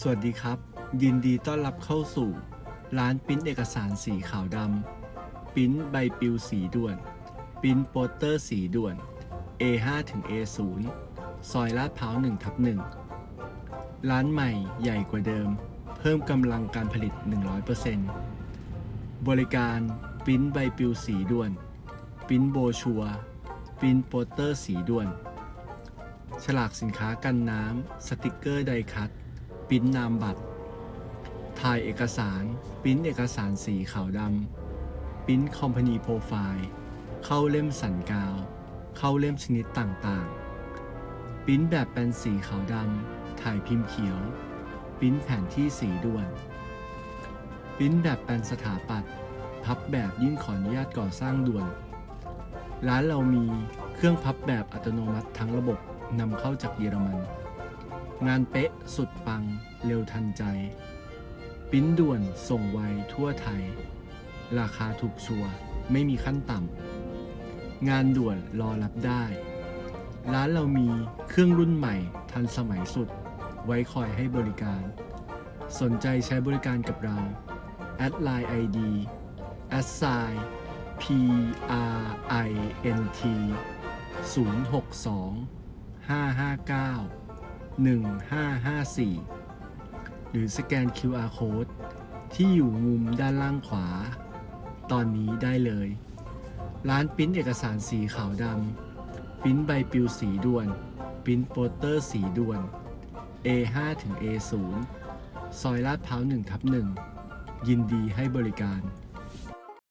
สวัสดีครับ ยินดีต้อนรับเข้าสู่ ร้านปิ้นเอกสารสีขาวดำปิ้นใบปลิวสีด่วนปิ้นโปสเตอร์สีด่วน A5 ถึง A0 ซอยลาดพร้าว1ทับ1ร้านใหม่ใหญ่กว่าเดิม เพิ่มกำลังการผลิต 100%บริการปิ้นใบปลิวสีด่วนปิ้นโบชัวปิ้นโปสเตอร์สีด่วน ฉลากสินค้ากันน้ำ สติกเกอร์ไดคัต ปิ้นนามบัตร ถ่ายเอกสาร ปิ้นเอกสารสีขาวดำปิ้นคอมพานีโปรไฟล์ เข้าเล่มสันกาว เข้าเล่มชนิดต่างๆ ปิ้นแบบเป็นสีขาวดำ ถ่ายพิมพ์เขียว ปิ้นแผนที่สีด่วน ปิ้นแบบเป็นสถาปัตย์พับแบบยื่นขออนุญาตก่อสร้างด่วน ร้านเรามีเครื่องพับแบบอัตโนมัติทั้งระบบนำเข้าจากเยอรมัน งานเป๊ะสุดปังเร็วทันใจ ปิ้นด่วนส่งไวทั่วไทย ราคาถูกชัวร์ไม่มีขั้นต่ำ งานด่วนรอรับได้ ร้านเรามีเครื่องรุ่นใหม่ทันสมัยสุด ไว้คอยให้บริการ สนใจใช้บริการกับเราแอดไลน์ ID แอดไซ P R I N T 062 559 1554 หรือสแกน QR Code ที่อยู่มุมด้านล่างขวา ตอนนี้ได้เลย ร้านปิ้นเอกสารสีขาวดำปิ้นใบปลิวสีด่วนปิ้นโปสเตอร์สีด่วน A5 ถึง A0 ซอยลาดพร้าว1ทับ1ยินดีให้บริการ